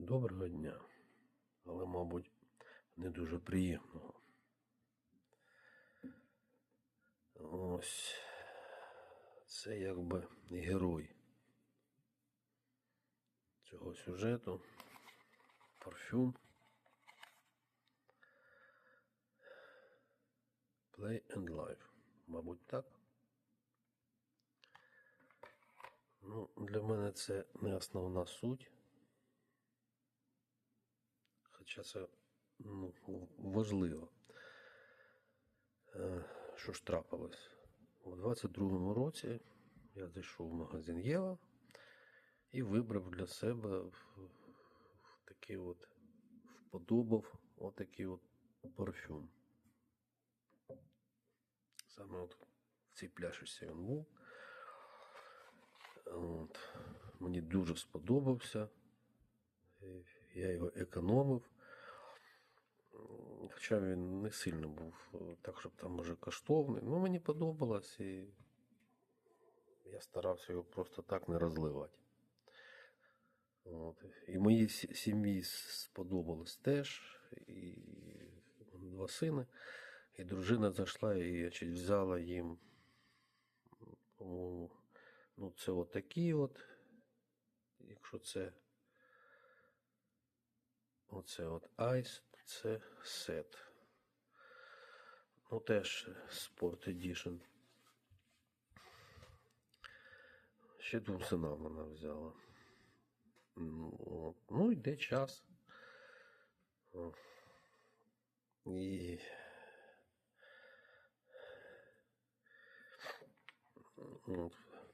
Доброго дня, але, мабуть, не дуже приємного. Ось це якби герой цього сюжету. Парфюм. Play and Life. Мабуть, так. Ну, для мене це не основна суть. Хоча це ну, важливо. Е, Що ж трапилось? У 22-му році я зайшов в магазин Єва і вибрав для себе такий от вподобав отакий от парфюм. Саме от в цій пляшечці він був. От. Мені дуже сподобався. Я його економив. Хоча він не сильно був е, так, щоб там уже коштовний. Ну, мені подобалось і я старався його просто так не розливати. От. І моїй сім'ї сподобалось теж. І два сини. І дружина зайшла і взяла їм, по-моєму, ну, це отакі от. Якщо це Оце от Ice, це сет. Ну, теж Sport Edition. Ще двом синам вона взяла. Ну, ну йде час. І...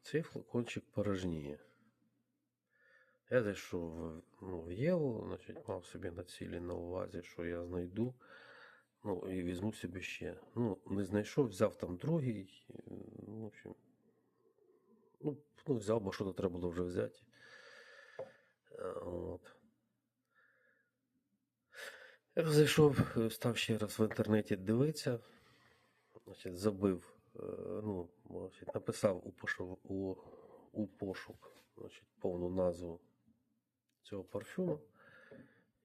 Цей флакончик порожніє. Я зайшов в, ну, в Єву, значить, мав собі на цілі на увазі, що я знайду. Ну, і візьму собі ще. Ну, не знайшов, взяв там другий. Ну, в общем, ну, ну взяв, бо що то треба було вже взяти. Е, От. Я зайшов, е, став ще раз в інтернеті дивитися. Значить, забив, е, ну, значить, написав у пошук, у, у пошук значить, повну назву цього парфюму.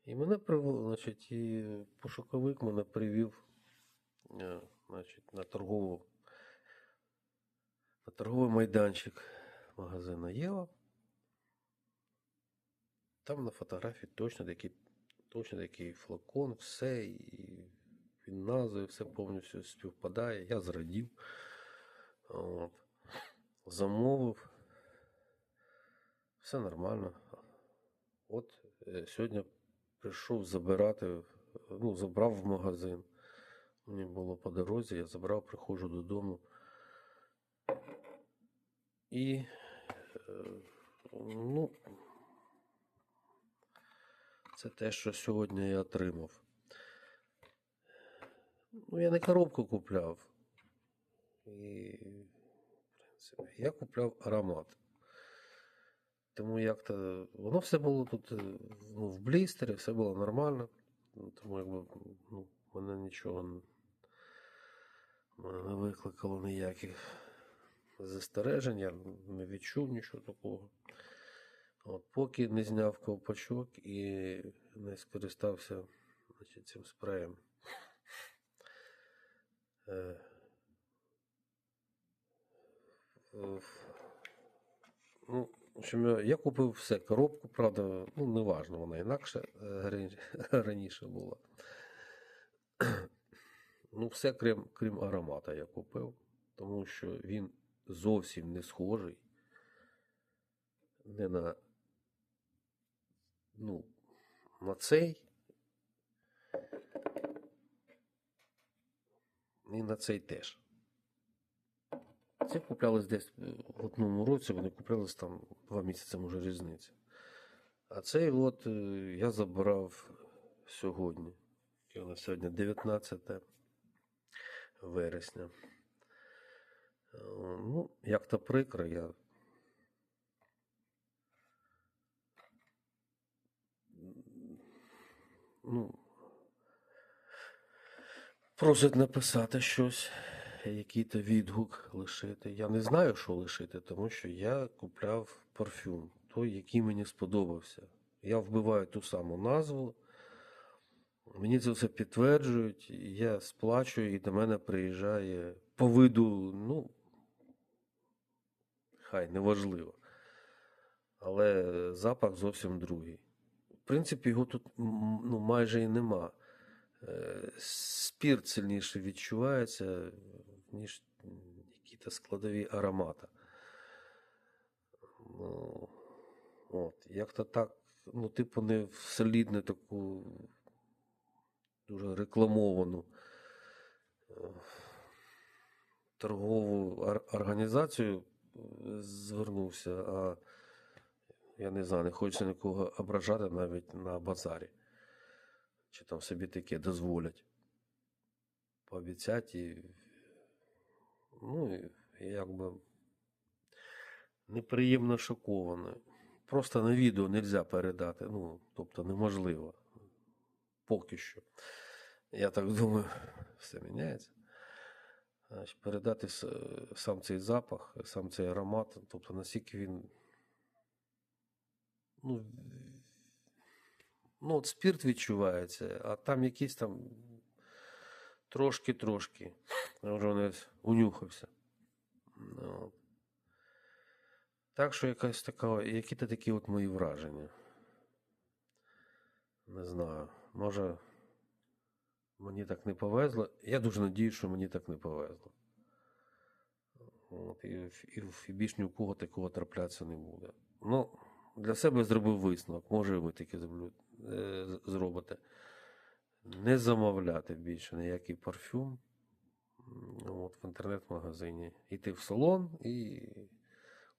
І мене привело, значить, і пошуковик мене привів е, значить, на торгову на торговий майданчик магазину Єва. Там на фотографії точно такий, точно такий флакон, все, і він назви, все повністю співпадає. Я зрадів. От. Замовив. Все нормально. От е, сьогодні прийшов забирати, е, ну, забрав в магазин. Мені було по дорозі, я забрав, приходжу додому. І е, ну, це те, що сьогодні я отримав. Ну, я не коробку купляв. І, в принципі, я купляв аромат. Тому як-то воно все було тут е, ну, в блістері, все було нормально. Ну, Тому якби ну, мене нічого мене не викликало ніяких застережень, я не відчув нічого такого. От, поки не зняв ковпачок і не скористався значить, цим спреєм. Е, Ну, общем, я- я купив все, коробку, правда, ну, неважно, вона інакше е, раніше була. Ну, все, крім, крім аромата, я купив, тому що він зовсім не схожий не на, ну, на цей. І на цей теж. Це куплялось десь в одному році, вони куплялись там два місяці, може, різниця. А цей от е, я забрав сьогодні. І у сьогодні 19 вересня. Е, Ну, як то прикро, я. Ну, просить написати щось, який-то відгук лишити. Я не знаю, що лишити, тому що я купляв парфюм, той, який мені сподобався. Я вбиваю ту саму назву. Мені це все підтверджують, я сплачую, і до мене приїжджає по виду, ну, хай неважливо. Але запах зовсім другий. В принципі, його тут ну, майже і нема. Е, Спірт сильніше відчувається, ніж якісь складові аромати. Ну, от, як-то так, ну, типу, не в солідну таку дуже рекламовану е, торгову організацію е, звернувся, а я не знаю, не хочеться нікого ображати навіть на базарі. Чи там собі таке дозволять. Пообіцять і. Ну, якби неприємно шокований. Просто на відео не можна передати. Ну, тобто неможливо. Поки що. Я так думаю, все міняється. Передати сам цей запах, сам цей аромат, тобто наскільки він. Ну, ну от спірт відчувається, а там якийсь там трошки-трошки. Вже навіть унюхався. Ну. Так що якась така, які-то такі от мої враження. Не знаю. Може, мені так не повезло. Я дуже надію, що мені так не повезло. От, і, і, і більш ні у кого такого траплятися не буде. Ну, для себе зробив висновок. Може, і ви таки зроблю- зробите. Не замовляти більше ніякий парфюм от, в інтернет-магазині. Йти в салон і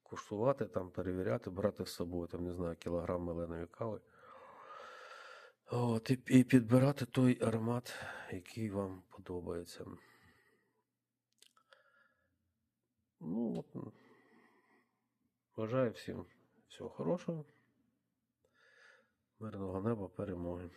куштувати, там, перевіряти, брати з собою, там, не знаю, кілограм меленої кави. От, і, і підбирати той аромат, який вам подобається. Ну, от, бажаю всім всього хорошого, мирного неба, перемоги.